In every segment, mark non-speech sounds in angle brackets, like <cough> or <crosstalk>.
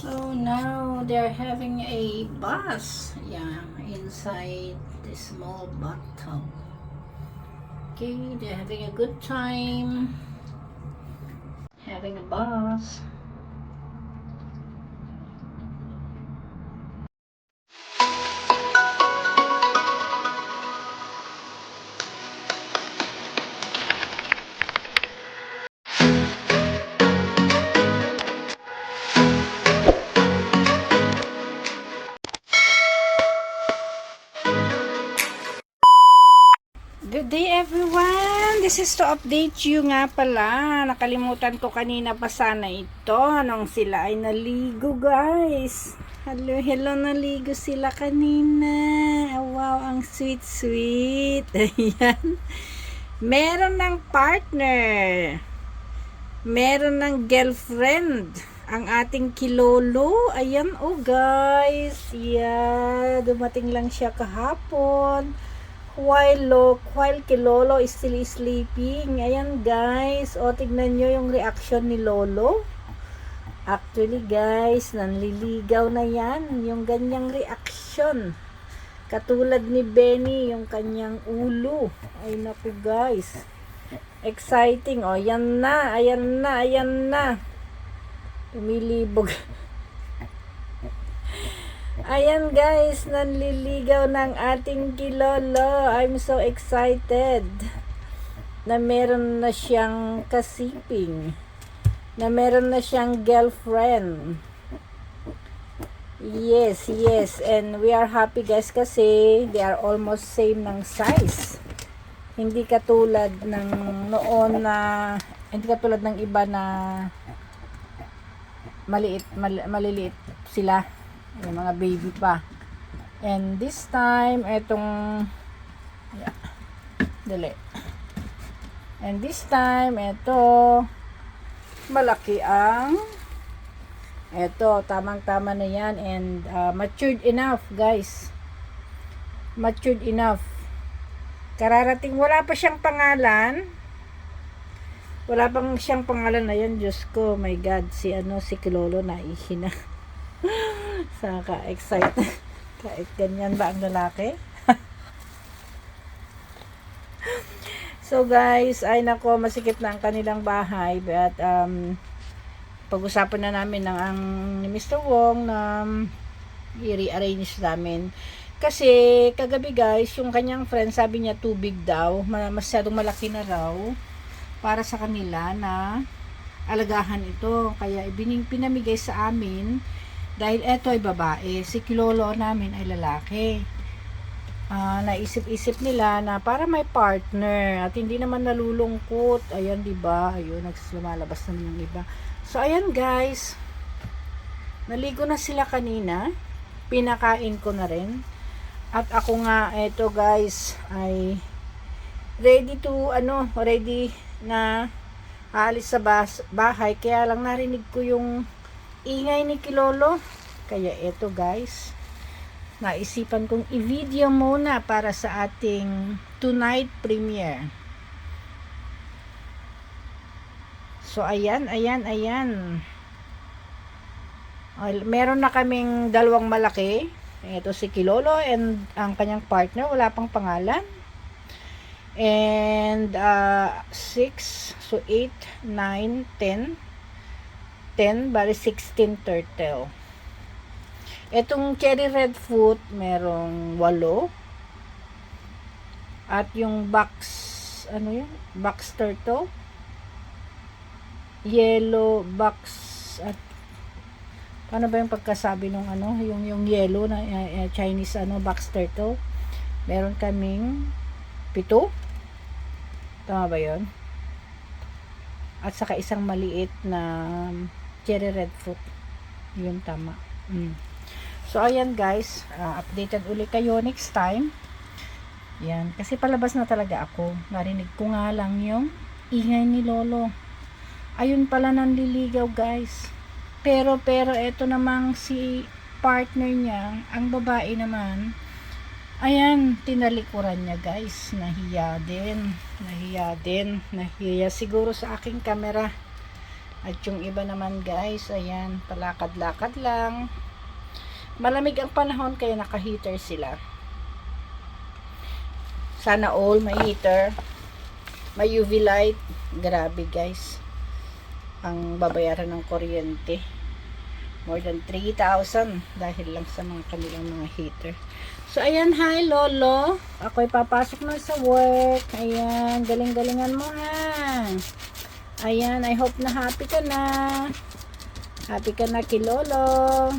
So now they're having a bus, yeah, inside the small bathtub. Okay, they're having a good time. Having a bus. Good day everyone! This is to update you nga pala. Nakalimutan ko kanina pa sana ito. Nung sila ay naligo guys. Hello, hello, naligo sila kanina. Wow, ang sweet sweet. <laughs> Ayan. Meron ng partner. Meron ng girlfriend. Ang ating kilolo. Ayan oh guys. Yeah, dumating lang siya kahapon while lo, while kay Lolo is still sleeping. Ayan guys, o tignan nyo yung reaction ni Lolo. Actually guys, nanliligaw na yan, yung ganyang reaction. Katulad ni Benny, yung kanyang ulo. Ay naku guys. Exciting. O, yan na, ayan na, ayan na. Tumilibog. <laughs> Ayan guys, nanliligaw ng ating kilolo. I'm so excited na meron na siyang kasiping. Na meron na siyang girlfriend. Yes, yes. And we are happy guys kasi they are almost same ng size. Hindi katulad ng noon na hindi katulad ng iba na maliit, mal, maliliit sila yung mga baby pa. And this time, etong yeah, dali. And this time, eto malaki ang eto, tamang-tama na yan and uh, matured enough, guys. Matured enough. Kararating, wala pa siyang pangalan. Wala pang siyang pangalan na yan, Diyos ko, my God, si ano, si Kilolo na ihina. <laughs> sa ka-excite. <laughs> Kahit ganyan ba ang lalaki? <laughs> so guys, ay nako, masikip na ang kanilang bahay. But um, pag-usapan na namin ng ang Mr. Wong na um, i-rearrange namin. Kasi kagabi guys, yung kanyang friend sabi niya tubig daw, masyadong malaki na raw para sa kanila na alagahan ito. Kaya ibining pinamigay sa amin dahil eto ay babae, si kilolo namin ay lalaki. Uh, naisip-isip nila na para may partner at hindi naman nalulungkot. Ayan, 'di ba? Ayun, nagsumalabas na yung iba. So ayan, guys. Naligo na sila kanina. Pinakain ko na rin. At ako nga eto, guys, ay ready to ano, ready na aalis sa bahay. Kaya lang narinig ko yung ingay ni Kilolo. Kaya eto guys, naisipan kong i-video muna para sa ating tonight premiere. So ayan, ayan, ayan. Meron na kaming dalawang malaki. Ito si Kilolo and ang kanyang partner, wala pang pangalan. And uh, 6, so 8, 9, 10, 10, bali 16 turtle. Itong cherry red foot, merong 8. At yung box, ano yun? Box turtle. Yellow box at paano ba yung pagkasabi nung ano, yung yung yellow na uh, Chinese ano box turtle. Meron kaming pito. Tama ba 'yon? At saka isang maliit na cherry red fruit. Yun tama. Mm. So, ayan guys. Uh, updated uli kayo next time. Yan. Kasi palabas na talaga ako. Narinig ko nga lang yung ingay ni Lolo. Ayun pala nanliligaw guys. Pero, pero, eto namang si partner niya, ang babae naman, ayan, tinalikuran niya guys. Nahiya din. Nahiya din. Nahiya siguro sa aking camera At yung iba naman guys, ayan, palakad-lakad lang. Malamig ang panahon kaya naka-heater sila. Sana all may heater. May UV light. Grabe guys. Ang babayaran ng kuryente. More than 3,000 dahil lang sa mga kanilang mga heater. So, ayan, hi, Lolo. Ako'y papasok na sa work. Ayan, galing-galingan mo, ha. Ayan, I hope na happy ka na. Happy ka na kay Lolo.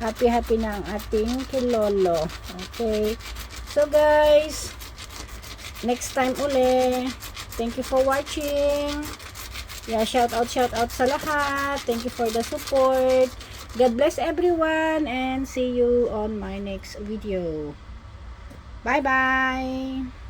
Happy, happy na ang ating kay Lolo. Okay. So, guys, next time uli. Thank you for watching. Yeah, shout out, shout out sa lahat. Thank you for the support. God bless everyone and see you on my next video. Bye-bye!